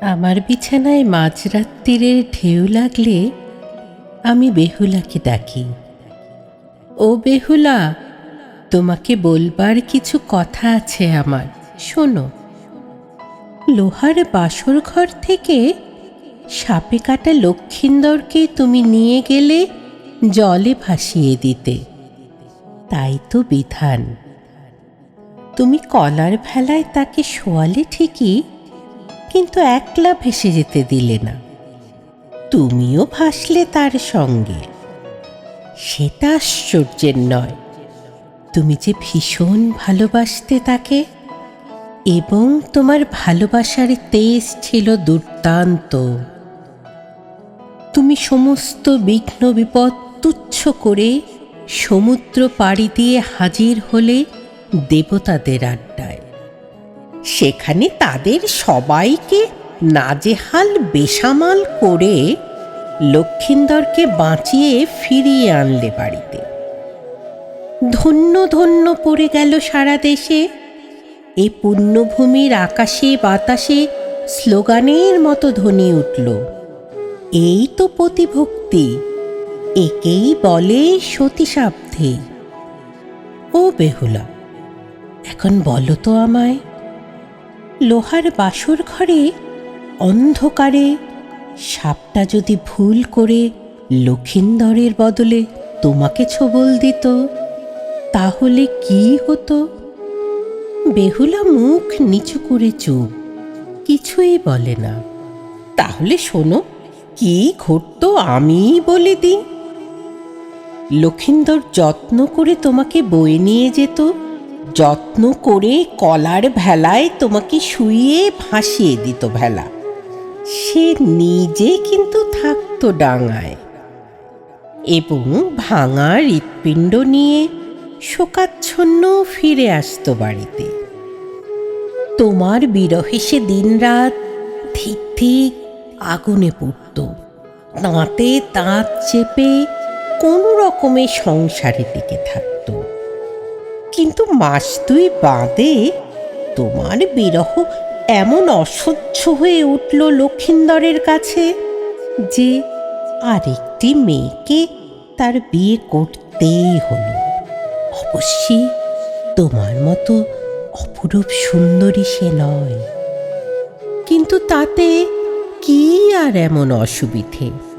আমার বিছানায় মাঝরাত্রিরের ঢেউ লাগলে আমি বেহুলাকে ডাকি। ও বেহুলা, তোমাকে বলবার কিছু কথা আছে আমার, শোনো। লোহার বাসর ঘর থেকে সাপে কাটা লক্ষিন্দরকে তুমি নিয়ে গেলে জলে ভাসিয়ে দিতে। তাই তো বিধান। তুমি কলার ভেলায় তাকে শোয়ালে ঠিকই কিন্তু একলা ভেসে যেতে দিলে না। তুমিও ভাসলে তার সঙ্গে। সেটা আশ্চর্যের নয়। তুমি যে ভীষণ ভালোবাসতে তাকে এবং তোমার ভালোবাসার তেজ ছিল দুর্দান্ত। তুমি সমস্ত বিঘ্ন বিপদ তুচ্ছ করে সমুদ্র পাড়ি দিয়ে হাজির হলে দেবতাদের আড্ডায়। সেখানে তাদের সবাইকে নাজেহাল বেসামাল করে লক্ষিন্দরকে বাঁচিয়ে ফিরিয়ে আনলে বাড়িতে। ধন্য ধন্য পড়ে গেল সারা দেশে। এ পুণ্যভূমির আকাশে বাতাসে স্লোগানের মতো ধ্বনি উঠল, এই তো প্রতিভক্তি একেই বলে সতীসাধ্যে। ও বেহুলা, এখন বলো তো আমায় লোহার বাসর ঘরে অন্ধকারে সাপটা যদি ভুল করে লক্ষিন্দরের বদলে তোমাকে ছবল দিত, তাহলে কি হতো? বেহুলা মুখ নিচু করে চুপ, কিছুই বলে না। তাহলে শোনো, কি ঘটতো আমিই বলে দিই। লক্ষিন্দর যত্ন করে তোমাকে বয়ে নিয়ে যেত যত্ন করে কলার ভেলায় তোমাকে শুইয়ে ভাসিয়ে দিত ভেলা। সে নিজে কিন্তু থাকতো ডাঙায়। এবং ভাঙা হৃৎপিণ্ড নিয়ে শোকাচ্ছন্ন ফিরে আসতো বাড়িতে। তোমার বিরহে সে দিনরাত ঠিক ঠিক আগুনে পড়ত। দাঁতে তাঁত চেপে কোনো রকমে সংসারে টিকে থাকত। কিন্তু মাস দুই বাদে তোমার বিরহ এমন অসহ্য হয়ে উঠল লক্ষিন্দরের কাছে যে আরেকটি মেয়েকে তার বিয়ে করতেই হলো। অবশ্যই তোমার মতো অপরূপ সুন্দরী সে নয়। কিন্তু তাতে কি আর এমন অসুবিধে?